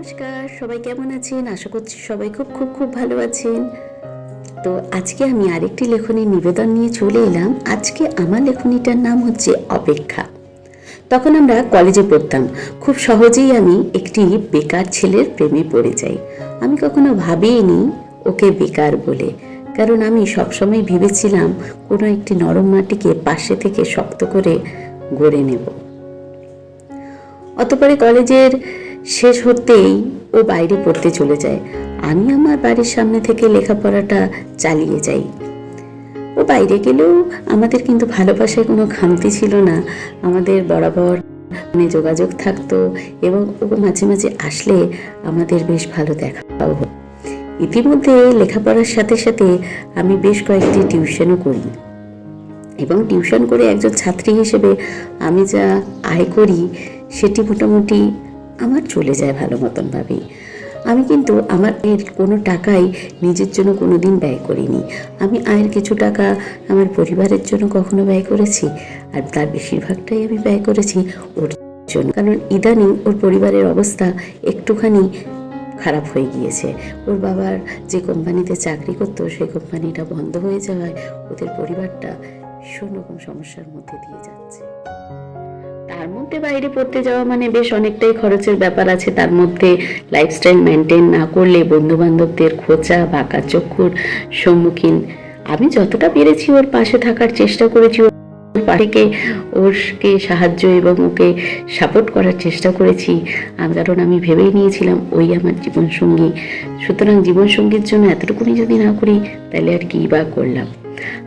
নমস্কার, সবাই কেমন আছেন? আশা করছি সবাই খুব খুব খুব ভালো আছেন। তো আজকে আমি আরেকটি লেখনী নিবেদন নিয়ে চলে এলাম। আজকে আমার লেখনীটার নাম হচ্ছে অপেক্ষা। তখন আমরা কলেজে পড়তাম। খুব সহজেই আমি একটি বেকার ছেলের প্রেমে পড়ে যাই। আমি কখনো ভাবিনি ওকে বেকার বলে। কারণ আমি সবসময় ভেবেছিলাম কোনো একটি নরম মাটিকে পাশে থেকে শক্ত করে গড়ে নেব। অতপরে কলেজের শেষ হতেই ও বাইরে পড়তে চলে যায়। আমি আমার বাড়ির সামনে থেকে লেখাপড়াটা চালিয়ে যাই। ও বাইরে গেলেও আমাদের কিন্তু ভালোবাসায় কোনো খামতি ছিল না। আমাদের বরাবর মানে যোগাযোগ থাকতো এবং ও মাঝে মাঝে আসলে আমাদের বেশ ভালো দেখাও হতো। ইতিমধ্যে লেখাপড়ার সাথে সাথে আমি বেশ কয়েকটি টিউশনও করি। এবং টিউশন করে একজন ছাত্রী হিসেবে আমি যা আয় করি, সেটি মোটামুটি আমার চলে যায় ভালো মতনভাবেই আমি কিন্তু আমার এর কোনো টাকাই নিজের জন্য কোনো দিন ব্যয় করিনি। আমি আয়ের কিছু টাকা আমার পরিবারের জন্য কখনো ব্যয় করেছি আর তার বেশিরভাগটাই আমি ব্যয় করেছি ওর জন্য। কারণ ইদানিং ওর পরিবারের অবস্থা একটুখানি খারাপ হয়ে গিয়েছে। ওর বাবার যে কোম্পানিতে চাকরি করতো, সেই কোম্পানিটা বন্ধ হয়ে যাওয়ায় ওদের পরিবারটা ভীষণ রকম সমস্যার মধ্যে দিয়ে যাচ্ছে। তার মধ্যে বাইরে পড়তে যাওয়া মানে বেশ অনেকটাই খরচের ব্যাপার আছে। তার মধ্যে লাইফস্টাইল মেনটেন না করলে বন্ধু বান্ধবদের খোঁচা, বাঁকা চক্ষুর সম্মুখীন। আমি যতটা পেরেছি ওর পাশে থাকার চেষ্টা করেছি। পাশেকে ওরকে সাহায্য এবং ওকে সাপোর্ট করার চেষ্টা করেছি। কারণ আমি ভেবেই নিয়েছিলাম ওই আমার জীবনসঙ্গী। সুতরাং জীবনসঙ্গীর জন্য এতটুকুনি যদি না করি, তাহলে আর কী বা করলাম?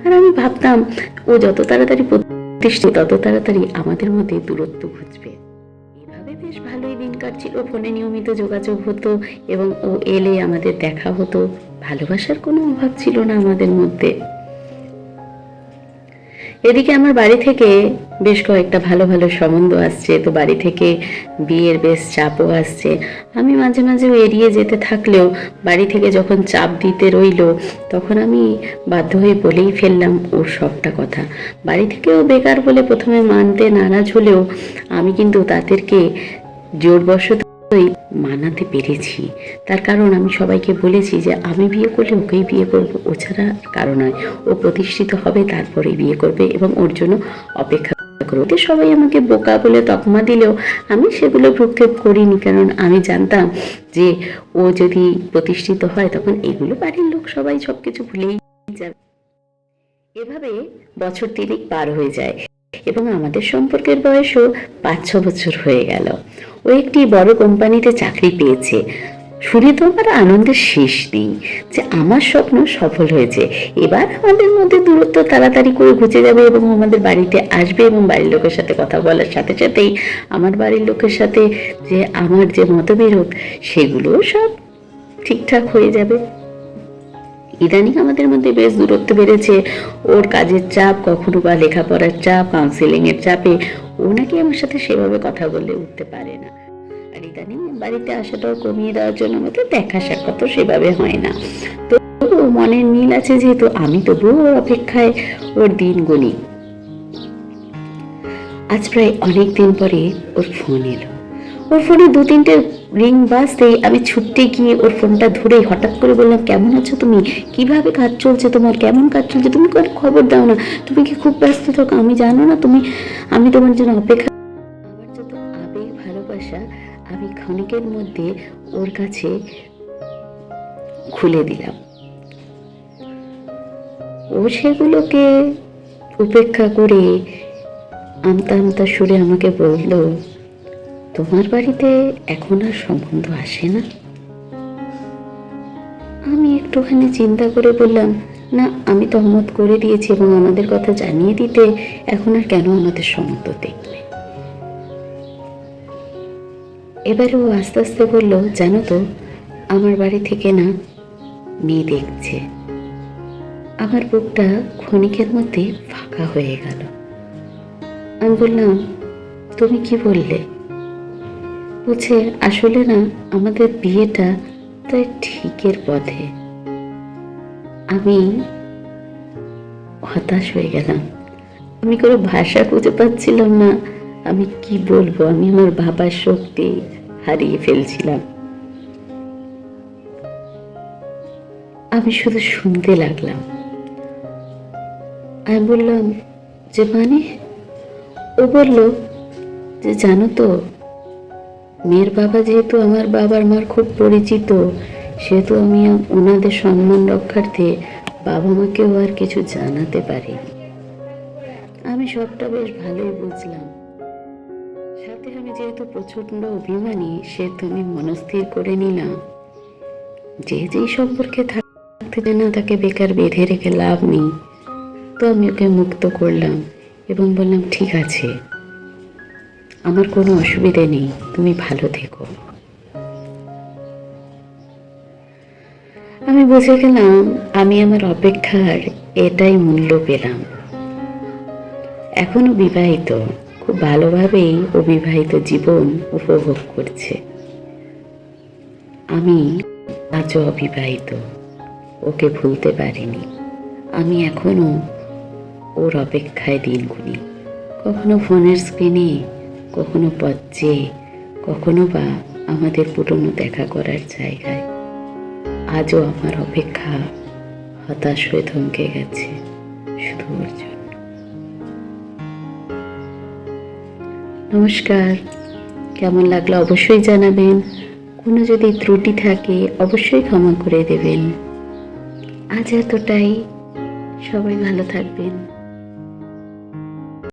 আর আমি ভাবতাম, ও যত তাড়াতাড়ি প্রতিষ্ঠিত তত তাড়াতাড়ি আমাদের মধ্যে দূরত্ব ঘুচবে। এভাবে বেশ ভালোই দিন কাটছিল, ফোনে নিয়মিত যোগাযোগ হতো এবং ও এলে আমাদের দেখা হতো। ভালোবাসার কোনো অভাব ছিল না আমাদের মধ্যে। এদিকে আমার বাড়ি থেকে বেশ কয়েকটা ভালো ভালো সম্বন্ধ আসছে, তো বাড়ি থেকে বিয়ের বেশ চাপও আসছে। আমি মাঝে মাঝে এড়িয়ে যেতে থাকলেও বাড়ি থেকে যখন চাপ দিতে রইল, তখন আমি বাধ্য হয়ে বলেই ফেললাম ওর সবটা কথা। বাড়ি থেকেও বেকার বলে প্রথমে মানতে নারাজ হলেও আমি কিন্তু তাদেরকে জোরবশতই মানাতে পেরেছি। তার কারণ আমি সবাইকে বলেছি যে আমি বিয়ে করলে ওকেই বিয়ে করব, ও ছাড়া কারণ নয়। ও প্রতিষ্ঠিত হবে, তারপরেই বিয়ে করবে এবং ওর জন্য অপেক্ষা করব সবাই আমাকে বোকা বলে তকমা দিলেও আমি সেগুলো ভ্রুক্ষেপ করিনি, কারণ আমি জানতাম যে ও যদি প্রতিষ্ঠিত হয় তখন এগুলো বাড়ির লোক সবাই সব কিছু ভুলেই যাবে। এভাবে বছর তিনেক পার হয়ে যায় এবং আমাদের সম্পর্কের বয়সও পাঁচ ছ বছর হয়ে গেল। ও একটি বড় কোম্পানিতে চাকরি পেয়েছে। শুনে তো আমার আনন্দের শেষ নেই, যে আমার স্বপ্ন সফল হয়েছে। এবার আমাদের মধ্যে দূরত্ব তাড়াতাড়ি করে ঘুচে যাবে এবং আমাদের বাড়িতে আসবে এবং বাড়ির লোকের সাথে কথা বলার সাথে সাথেই আমার বাড়ির লোকের সাথে যে আমার যে মতবিরোধ সেগুলোও সব ঠিকঠাক হয়ে যাবে। ইদানিং আমাদের মধ্যে বেশ দূরত্ব বেড়েছে। ওর কাজের চাপ, কখনো বা লেখাপড়ার চাপ কাউন্সিলিং এর চাপে ও নাকি আমার সাথে সেভাবে কথা বলে উঠতে পারে না। আর ইদানিং বাড়িতে আসাটাও কমিয়ে দেওয়ার জন্য আমাদের দেখা সাক্ষাৎ তো সেভাবে হয় না। তো মনের মিল আছে যেহেতু আমি তবুও ওর অপেক্ষায় ওর দিন গুনি আজ প্রায় অনেক দিন পরে ওর ফোন এলো। ওর ফোনে দু তিনটে রিং বাজতেই আমি ছুটতে গিয়ে ওর ফোনটা ধরে হঠাৎ করে বললাম, কেমন আছো তুমি? কীভাবে কাজ চলছে তোমার? কেমন কাজ চলছে? তুমি খবর দাও না? তুমি কি খুব ব্যস্ত থাকো? আমি জানো না তুমি, আমি তোমার জন্য অপেক্ষা আমার আবেগ, ভালোবাসা আমি ক্ষণিকের মধ্যে ওর কাছে খুলে দিলাম। ও সেগুলোকে উপেক্ষা করে আমতা আমতা সুরে আমাকে বলল, তোমার বাড়িতে এখন আর সম্বন্ধ আসে না? আমি একটুখানি চিন্তা করে বললাম, না, আমি তহমত করে দিয়েছি এবং আমাদের কথা জানিয়ে দিতে এখন আর কেন আমাদের সম্বন্ধ দেখবে? এবারে ও আস্তে আস্তে বলল, জানো তো, আমার বাড়ি থেকে না মেয়ে দেখছে। আমার বুকটা ক্ষণিকের মধ্যে ফাঁকা হয়ে গেল। আমি বললাম, তুমি কি বললে? বলছে, আসলে না, আমাদের বিয়েটা তাই ঠিকের পথে। আমি হতাশ হয়ে গেলাম। আমি কোনো ভাষা খুঁজে পাচ্ছিলাম না। আমি কি বলব? আমি আমার ভাবার শক্তি হারিয়ে ফেলছিলাম। আমি শুধু শুনতে লাগলাম। আমি বললাম, যে মানে ও বলল, যে জানো তো, মেয়ের বাবা যেহেতু আমার বাবার মার খুব পরিচিত, সেহেতু আমি ওনাদের সম্মান রক্ষার্থে বাবা মাকেও আর কিছু জানাতে পারি আমি সবটা বেশ ভালোই বুঝলাম। সাথে আমি যেহেতু প্রচণ্ড অভিমানী সেহেতু আমি মনস্থির করে নিলাম যে যেই সম্পর্কে থাকতে চায় না তাকে বেকার বেঁধে রেখে লাভ নেই। তো আমি ওকে মুক্ত করলাম এবং বললাম, ঠিক আছে। আমার কোনো অসুবিধে নেই, তুমি ভালো থেকো। আমি বুঝে গেলাম, আমি আমার অপেক্ষার এটাই মূল্য পেলাম। এখনও বিবাহিত। খুব ভালোভাবেই অবিবাহিত জীবন উপভোগ করছে। আমি আজও অবিবাহিত, ওকে ভুলতে পারিনি। আমি এখনও ওর অপেক্ষায় দিন গুনি কখনো ফোনের স্ক্রিনে কখনো পথে, কখনো বা আমাদের পুরনো দেখা করার জায়গায়। আজও আমার অপেক্ষা হতাশ হয়ে থমকে গেছে, শুধু ওর জন্য। নমস্কার। কেমন লাগল অবশ্যই জানাবেন। কোনো যদি ত্রুটি থাকে, অবশ্যই ক্ষমা করে দেবেন। আজ এতটাই। সবাই ভালো থাকবেন।